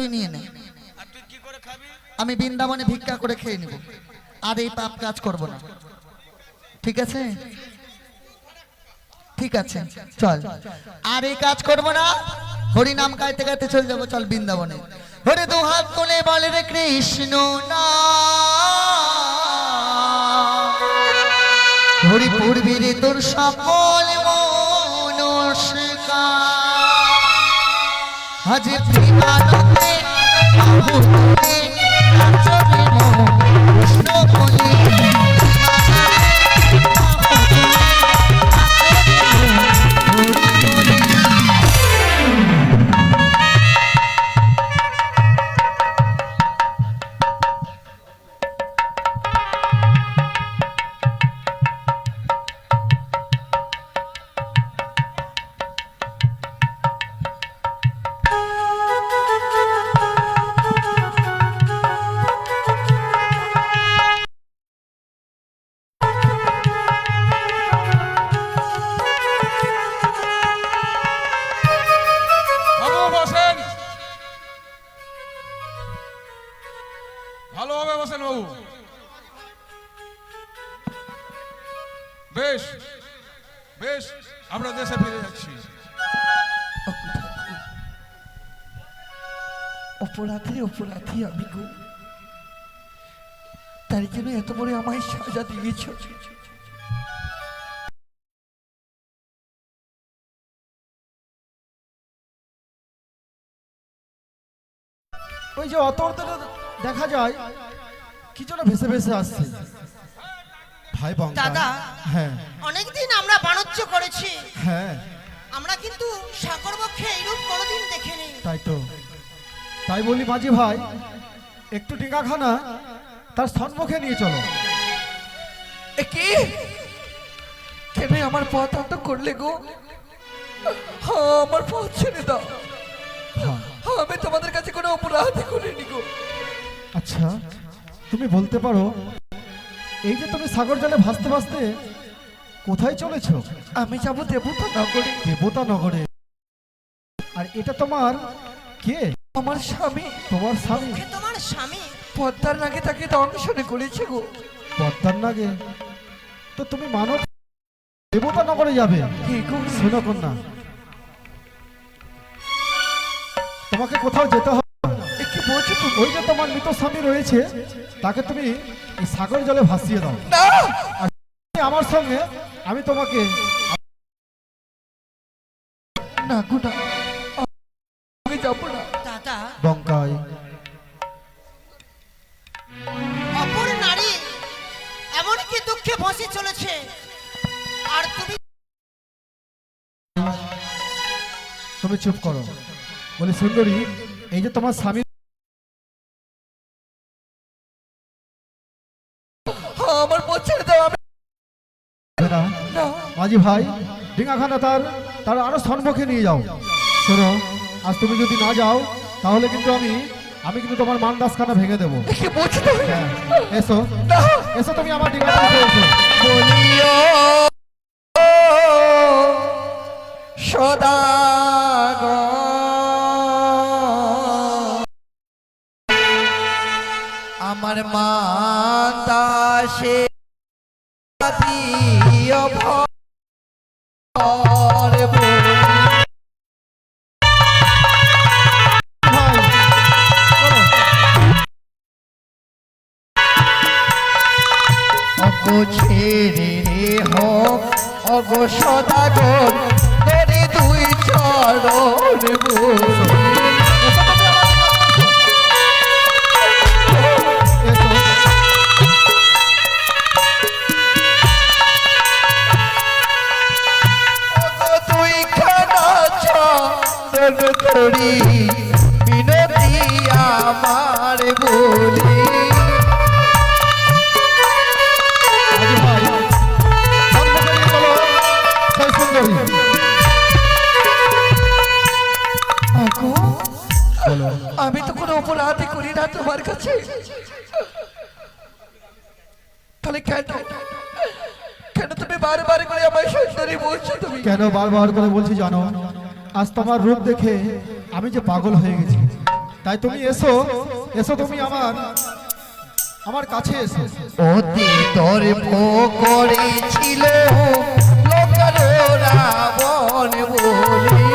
তুই নিয়ে নে। আমি বৃন্দাবনে ভিক্ষা করে খেয়ে নিব। আর এই পাপ কাজ করব না। ঠিক আছে? ঠিক আছে। চল। আর এই কাজ করব না। হরি নাম গাইতে গাইতে চলে যাব। চল বৃন্দাবনে। হরে দু হাত তুলে বলে রে কৃষ্ণ না। হরি পূর্বীরে তোর সকল हज प्रिया रे आहु रे नाचो रे मोह দেশে ফিরে যাচ্ছি। অপরাধী অপরাধী আমি গো। তার জন্য এত বড় আমায় সাজা দিয়েছ? ওই যে অত দেখা যায়, কি যেন ভেসে ভেসে আসছে। ভাই দাদা। হ্যাঁ। অনেকদিন আমরা বাণিজ্য করেছি। হ্যাঁ। আমরা কিন্তু সাগর পক্ষে এইরূপ কোনোদিন দেখিনি। তাই তো। তাই বলি মাঝি ভাই একটু টিকাখানা তার সম্মুখে নিয়ে চলো। এ কি? কেন আমার পথ অন্ত করলে গো? হ্যাঁ আমার পথ ছেড়ে দাও। হ্যাঁ, আমি তোমাদের কাছে কোনো অপরাধ করিনি গো। আচ্ছা তুমি বলতে পারো এই যে তুমি সাগর জলে ভাসতে ভাসতে কোথায় চলেছ? আমি যাব দেবতা নগরে দেবতা নগরে আর এটা তোমার কে? আমার স্বামী। তোমার স্বামী? তোমার স্বামী? পদ্মার নাগে তাকে দংশনে করেছে গো। পদ্মার নাগে? তো তুমি মানব দেবতা নগরে যাবে শোনো কন্যা। তোমাকে কোথাও যেতে হবে। কি বলছো তুমি? ওই যে তোমার মৃত স্বামী রয়েছে তাকে তুমি এই সাগর জলে ভাসিয়ে দাও। আমার সঙ্গে আমি তোমাকে না গো আমি যাব না। দাদা। বঙ্কায় অপর নারী এমনকি দুঃখে বসে চলেছে। আর তুমি তুমি চুপ করো। বলি সুন্দরী এই যে তোমার স্বামী আমার পথ ছেড়ে দাও আমি মাঝি ভাই ডিঙাখানা তার তার আরও সম্মুখে নিয়ে যাও। শোনো আজ তুমি যদি না যাও তাহলে কিন্তু আমি আমি কিন্তু তোমার মানদাসখানা ভেঙে দেবো। হ্যাঁ, এসো। এসো তুমি আমার ডিঙাখানাতে এসো। বলিও আমার মাতাসে দিও করি। বিনতি আমার বলি। আমি তো কোনো অপরাধই করি না তোমার কাছে। তাহলে কেন? কেন তুমি বারবার করে আমার সুন্দরী বলছো তুমি? কেন বারবার করে বলছি জানো? আজ তোমার রূপ দেখে আমি যে পাগল হয়ে গেছি। তাই তুমি এসো এসো তুমি আমার আমার কাছে এসো। অতি দর্প করেছিল লোকের রাবণ বলে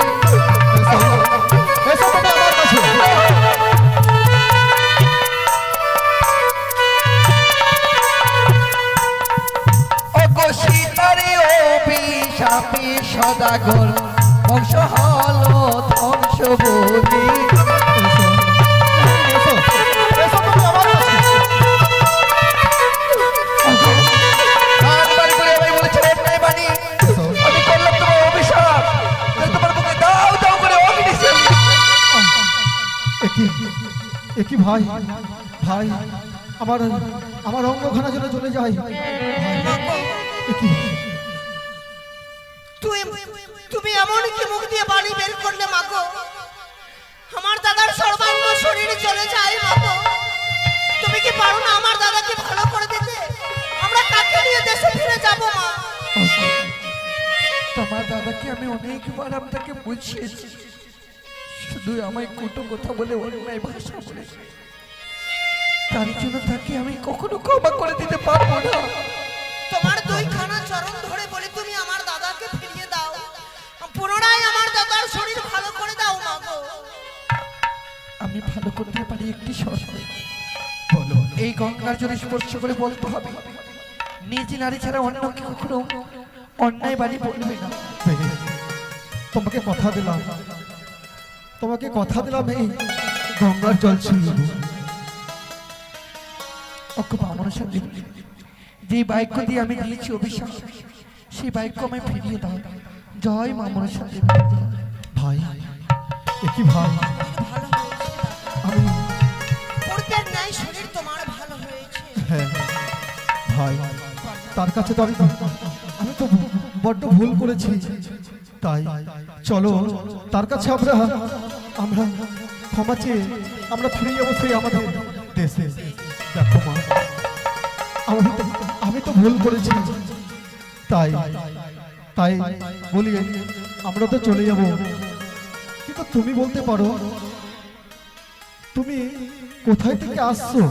একই ভাই? ভাই আমার আমার অঙ্গখানা যেন চলে যায়। তুই তুমি এমন কি মুখ দিয়ে বাড়ি বের করলে মাগো আমার দাদার সর্বাঙ্গ শরীর চলে যায় মাগো তুমি কি পারো না আমার দাদাকে ভালো করে দিতে? আমরা কাকে নিয়ে দেশে ফিরে যাব মা? তোমার দাদাকে আমি অনেকবার আপনাকে বুঝিয়েছি শুধু আমায় কুটো কথা বলে অন্যায় ভাষা বলেছে তার জন্য তাকে আমি কখনো ক্ষমা করে দিতে পারব না। তোমার দুইখানা চরণ ধরে বলে তুমি আমার দাদাকে ফিরিয়ে দাও। পুনরায় আমার দাদার শরীর ভালো করে দাও মাগো আমি ভালো করতে পারি একটি শর্ত। বলো এই গঙ্গার জলে স্পর্শ করে বলতে হবে নিজ নারী ছাড়া অন্য কেউ কখনো অন্যায় বাড়ি বলবে না। তোমাকে কথা দিলাম। তোমাকে কথা দিলাম এই গঙ্গার জল ছুঁয়ে আমার সাথে যে বাক্য দিয়ে আমি দিয়েছি অভিশাপ সেই বাক্য আমায় ফিরিয়ে দাও। জয় মামনের সাথে ভাই একই ভাই? আমি পূর্বের ন্যায় শরীর তোমার ভালো হয়েছে। হ্যাঁ ভাই তার কাছে তো আমি আমি তো বড্ড ভুল করেছি। তাই চলো তার কাছে আমরা আমরা ক্ষমা চেয়ে আমরা ফিরে যাব সেই আমাদের দেশে। দেখো মা আমি তো আমি তো ভুল করেছি। তাই তাই বলি আমরা তো চলে যাব। কিন্তু তুমি বলতে পারো তুমি কোথায় থেকে আসছো?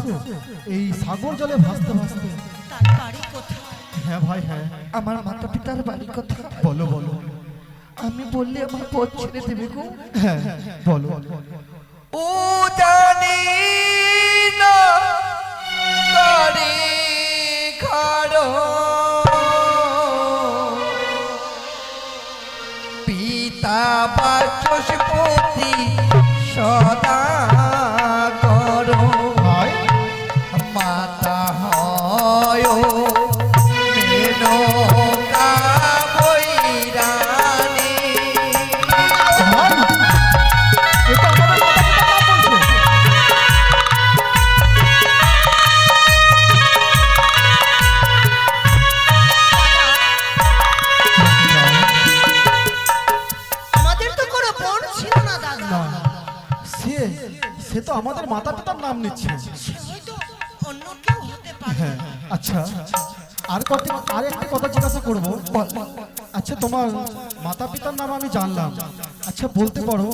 এই সাগর জলে ভাসতে ভাসতে। হ্যাঁ ভাই হ্যাঁ। আমার মাতা পিতার বাড়ি কথা বলো বলো। আমি বললে আমার পথ ছেড়ে দেবে গো। হ্যাঁ বলো। ও জানি না করে খাড়ো। পিতা বাচস্পতি সদা সে তো আমাদের মাতা পিতার নাম নিচ্ছে। অন্য কেউ হতে পারে হ্যাঁ আচ্ছা। আর কত আর একটা কথা জিজ্ঞাসা করব। আচ্ছা তোমার মাতা পিতার নাম আমি জানলাম। আচ্ছা বলতে পারো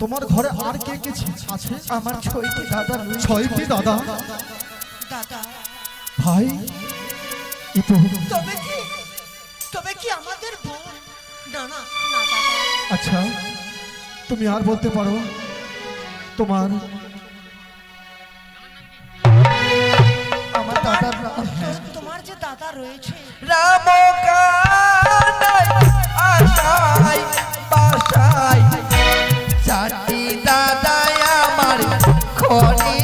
তোমার ঘরে আর কে কে আছে? আমার ছয়টি দাদা ছয়টি দাদা? দাদা। ভাই? তবে কি তবে কি আমাদের বোন না না না আচ্ছা তুমি আর বলতে পারো। তোমার আমার দাদার তোমার যে দাদা রয়েছে। রাম চারটি দাদাই আমার খনি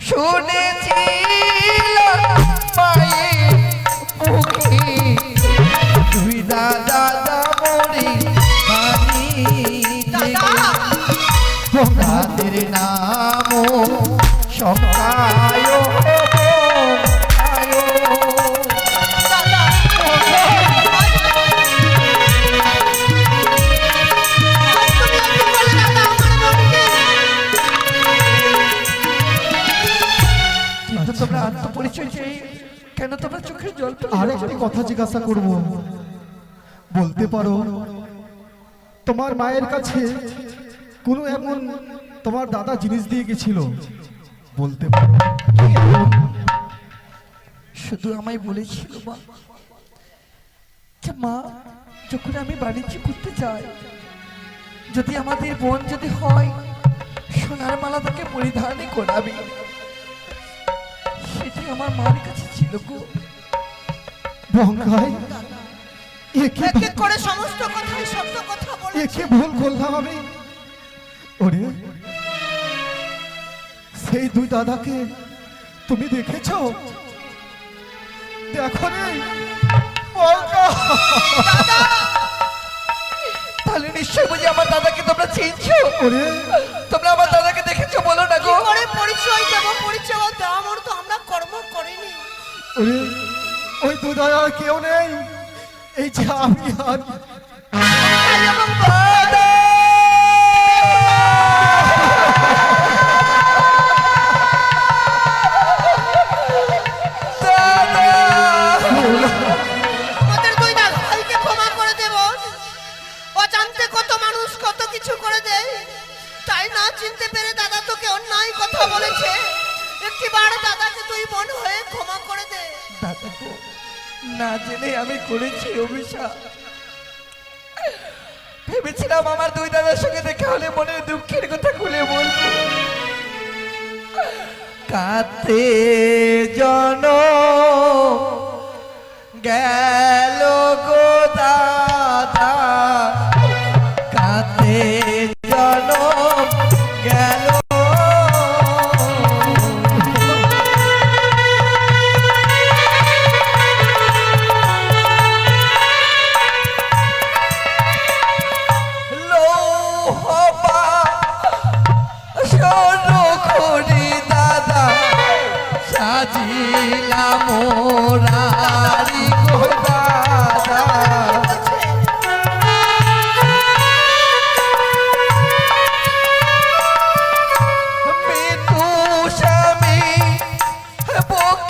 শুনেছি মায়ের মুখে দুই দাদা বাণী দাদা। তাদের নাম সকায় কেন তোমরা চোখের জল আর একটি কথা জিজ্ঞাসা করব। বলতে পারো তোমার মায়ের কাছে কোনো এমন তোমার দাদা জিনিস দিয়ে গেছিল? বলতে পারো। শুধু আমায় বলেছিল মা মা যখন আমি বাণিজ্য করতে যাই যদি আমাদের বোন যদি হয় সোনার মালা তাকে পরিধানই করাবি। আমার মার কাছে ছিল গো। বঙ্গাই একে এক করে সমস্ত কথাই সত্য কথা বলে একে ভুল করলাম আমি। ওরে সেই দুই দাদাকে তুমি দেখেছ? দেখো রে তাহলে নিশ্চয় বুঝি আমার দাদাকে তোমরা চিনছো? ওরে। তোমরা আমার দাদাকে দেখেছ বলো না গো। করে পরিচয় দেব? পরিচয় দেওয়া মোর তো আমরা কর্ম করিনি। ওরে ওই দুদয়া দাদা কেউ নেই। এই যে আমি আর মন হয়ে ক্ষমা করে দে। দাদা না জেনে আমি করেছি অভিশাপ। ভেবেছিলাম আমার দুই দাদার সঙ্গে দেখা হলে মনের দুঃখের কথা খুলে বলব। কাতে জন গেল গো।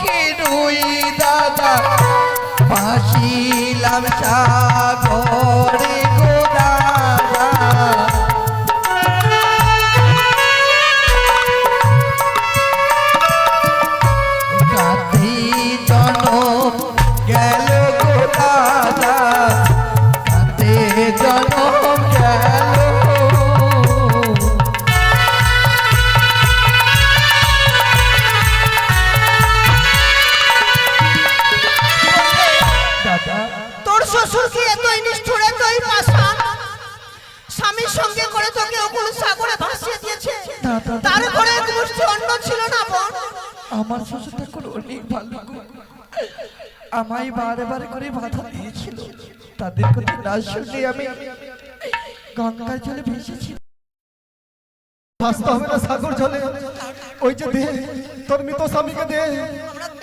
বকিরুই দাদা। ভাসিলাম সাগরে ঘরে এক ছিল না বোন? আমার শ্বশুর ঠাকুর অনেক ভালো। আমায় বারে বারে করে বাধা দিয়েছিল। তাদের কথা না শুনে আমি গঙ্গার জলে ভেসেছি। ভাসতে হবে না সাগর জলে। ওই যে দে তোর মৃত স্বামীকে দে।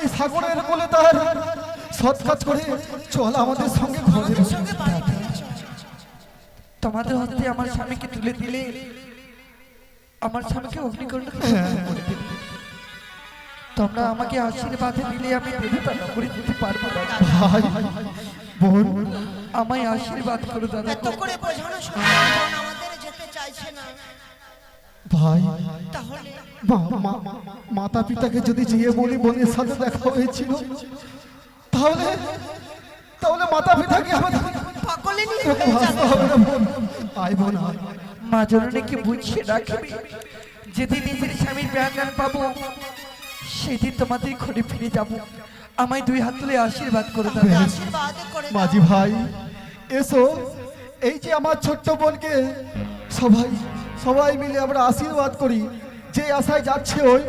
এই সাগরের কোলে তার সৎ কাজ করে চল আমাদের সঙ্গে ঘরে। তোমাদের হাতে আমার স্বামীকে তুলে দিলে আমার স্বামীকে অগ্নিকণ্ড করে দিলে তোমরা আমাকে আশীর্বাদ দিলে আমি দেবতা করে দিতে পারব না। ভাই বোন আমায় আশীর্বাদ করো দাদা। এত করে বোঝানো আমাদের যেতে চাইছে না। ভাই তাহলে মা- মা- মাতা পিতাকে যদি গিয়ে বলি বোনের সাথে দেখা হয়েছিল তাহলে তাহলে মাতা পিতাকে আমাদের পাগলে নিয়ে হয়ে যাবে। হবে না বোন। আয় বোন আয়। মা জননীকে বুঝিয়ে রাখবে যেদিন নিজের স্বামীর ব্যাঙ্গান পাবো সেদিন তোমাদের ঘরে ফিরে যাব। আমায় দুই হাত তুলে আশীর্বাদ করে দাদা আশীর্বাদ করে দাও। মাঝি ভাই এসো। এই যে আমার ছোট্ট বোনকে সবাই সবাই মিলে আমরা আশীর্বাদ করি। যে আশায় যাচ্ছে ওই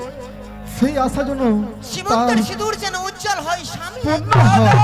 সেই আশা জন্য সিঁদুর যেন উজ্জ্বল হয় স্বামী পূর্ণ হয়।